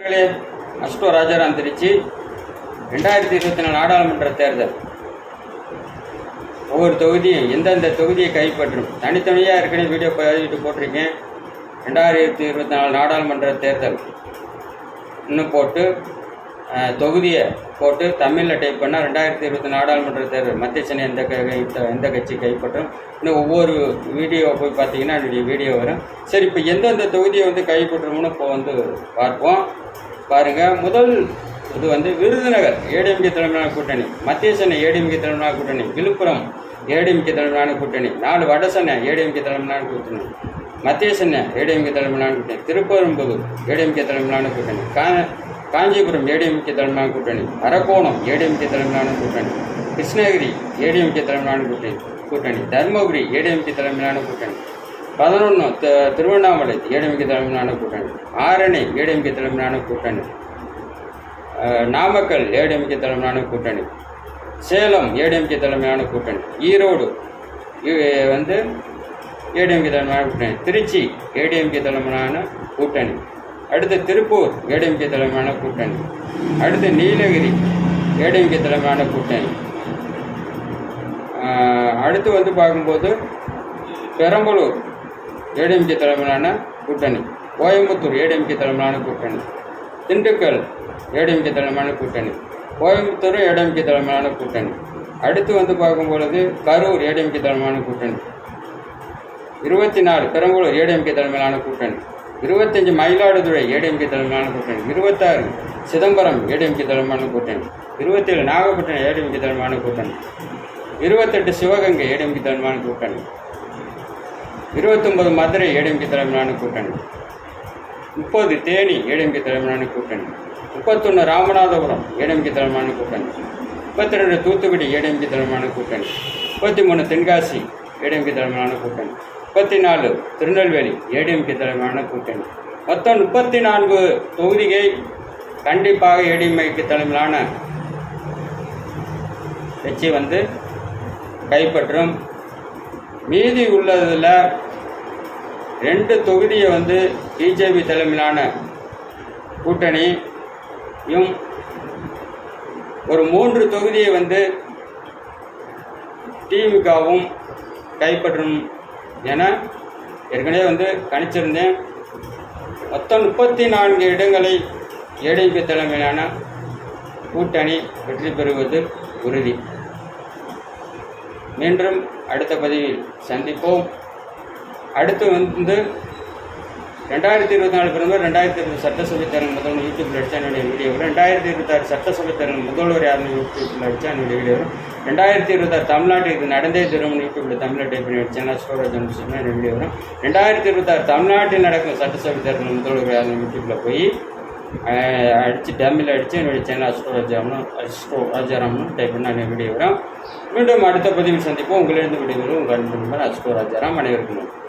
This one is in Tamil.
மக்களே அஸ்டோ ராஜாராம் திருச்சி ரெண்டாயிரத்தி இருபத்தி நாலு நாடாளுமன்ற தேர்தல். ஒவ்வொரு தொகுதியும் எந்தெந்த தொகுதியை கைப்பற்றும்? தனித்தனியாக ஏற்கனவே வீடியோ பதிவிட்டு போட்டிருக்கேன். ரெண்டாயிரத்தி இருபத்தி நாலு நாடாளுமன்ற தேர்தல். இன்னும் போட்டு தொகுதியை போட்டு தமிழில் டைப் பண்ணால் ரெண்டாயிரத்தி இருபத்தி நாடாளுமன்ற தேர்தல். மத்திய சென்னை எந்த எந்த கட்சி கைப்பற்றும்? இன்னும் ஒவ்வொரு வீடியோ போய் பார்த்தீங்கன்னா என்னுடைய வீடியோ வரும். சரி இப்போ எந்தெந்த தொகுதியை வந்து கைப்பற்றுமோன்னு இப்போ வந்து பார்ப்போம். பாருங்க முதல் இது வந்து விருதுநகர் ஏடிஎம்கே தலைமையிலான கூட்டணி மத்திய சென்னை ஏடிஎம்கே தலைமையிலான கூட்டணி விழுப்புரம் ஏடிஎம்கே தலைமையிலான கூட்டணி நாலு வட சென்னை ஏடிஎம்கே தலைமையிலான கூட்டணி மத்திய சென்னை ஏடிஎம்கே தலைமையிலான கூட்டணி திருப்பெரும்புதூர் ஏடிஎம்கே தலைமையிலான கூட்டணி கா காஞ்சிபுரம் ஏடிஎம்கே தலைமையிலான கூட்டணி அரக்கோணம் ஏடிஎம்கே தலைமையிலான கூட்டணி கிருஷ்ணகிரி ஏடிஎம்கே தலைமையிலான கூட்டணி கூட்டணி தருமபுரி ஏடிஎம்கே தலைமையிலான கூட்டணி பதினொன்று திருவண்ணாமலை ஏடிஎம்கே தலைமையிலான கூட்டணி. ஆரணி ஏடிஎம்கே தலைமையிலான கூட்டணி. நாமக்கல் ஏடிஎம்கே தலைமையிலான கூட்டணி. சேலம் ஏடிஎம்கே தலைமையிலான கூட்டணி. ஈரோடு வந்து ஏடிஎம்கே தலைமையிலான கூட்டணி. திருச்சி ஏடிஎம்கே தலைமையிலான கூட்டணி. அடுத்து திருப்பூர் ஏடிஎம்கே தலைமையிலான கூட்டணி. அடுத்து நீலகிரி ஏடிஎம்கே தலைமையிலான கூட்டணி. அடுத்து வந்து பார்க்கும்போது பெரம்பலூர் ஏடிஎம்கே தலைமையிலான கூட்டணி கோயம்புத்தூர் ஏடிஎம்கே தலைமையிலான கூட்டணி திண்டுக்கல் ஏடிஎம்கே தலைமையிலான கூட்டணி கோயம்புத்தூர் ஏடிஎம்கே தலைமையிலான கூட்டணி அடுத்து வந்து பார்க்கும்பொழுது கரூர் ஏடிஎம்கே தலைமையிலான கூட்டணி இருபத்தி நாலு பெரம்பலூர் ஏடிஎம்கே தலைமையிலான கூட்டணி இருபத்தஞ்சு மயிலாடுதுறை ஏடிஎம்கே தலைமையிலான கூட்டணி இருபத்தாறு சிதம்பரம் ஏடிஎம்கே தலைமையிலான கூட்டணி இருபத்தேழு நாகப்பட்டினம் ஏடிஎம்கே தலைமையிலான கூட்டணி இருபத்தெட்டு சிவகங்கை ஏடிஎம்கே தலைமையிலான கூட்டணி இருபத்தொம்பது மதுரை ஏடிஎம்கே தலைமையிலான கூட்டணி. முப்பது தேனி ஏடிஎம்கே தலைமையிலான கூட்டணி. முப்பத்தொன்று ராமநாதபுரம் ஏடிஎம்கே தலைமையிலான கூட்டணி. முப்பத்தி ரெண்டு தூத்துக்குடி ஏடிஎம்கே தலைமையிலான கூட்டணி. முப்பத்தி மூணு தென்காசி ஏடிஎம்கே தலைமையிலான கூட்டணி. முப்பத்தி நாலு திருநெல்வேலி ஏடிஎம்கே தலைமையிலான கூட்டணி. மொத்தம் முப்பத்தி நான்கு தொகுதிகள் கண்டிப்பாக ஏடிஎம்ஐக்கு தலைமையிலான கட்சி வந்து கைப்பற்றும் மீதி உள்ளதில் ரெண்டு தொகுதியை வந்து பிஜேபி தலைமையிலான கூட்டணியும் ஒரு மூன்று தொகுதியை வந்து திமுகவும் கைப்பற்றும் என ஏற்கனவே வந்து கணிச்சிருந்தேன். மொத்தம் முப்பத்தி நான்கு இடங்களை ஏடிபி தலைமையிலான கூட்டணி வெற்றி பெறுவது உறுதி. மீண்டும் அடுத்த பதிவில் சந்திப்போம். அடுத்து வந்து ரெண்டாயிரத்தி இருபத்தி நாலு பிறந்தவர் ரெண்டாயிரத்தி இருபது சட்டசபை தேர்தல் முதல்வர் யூடியூப்ல அடிச்சா என்னுடைய வீடியோ வரும் ரெண்டாயிரத்தி இருபத்தாறு சட்டசபை தேர்தல் முதல்வர் யாருன்னு யூடியூப்ல அடிச்சா என்னுடைய வீடியோ வரும் ரெண்டாயிரத்தி இருபத்தாறு தமிழ்நாட்டில் இது நடந்தே தரும் யூடியூப்ல தமிழில் டைப் பண்ணி அடிச்சேன்னா ஸ்டோரேஜ் அனுப்பிச்சுன்னா என்னுடைய வீடியோ வரும் ரெண்டாயிரத்தி இருபத்தாறு தமிழ்நாட்டில் நடக்கும் சட்டசபை தேர்தல் முதல்வர் யாருன்னு யூடியூப்ல போய் அஹ், அடிச்சு டம்மில் அடித்து என்னுடைய சேனல் அஸ்டோ ராஜாமனும் அஸ்டோ ராஜாராமனும் டைப் பண்ண என்னுடைய வீடியோ வரும் மீண்டும் அடுத்த பதிவில் சந்திப்போம் உங்களிடம் விடைபெறும் உங்கள் அன்பு நண்பர் அஸ்டோ ராஜாராம் அனைவருக்கும் நன்றி.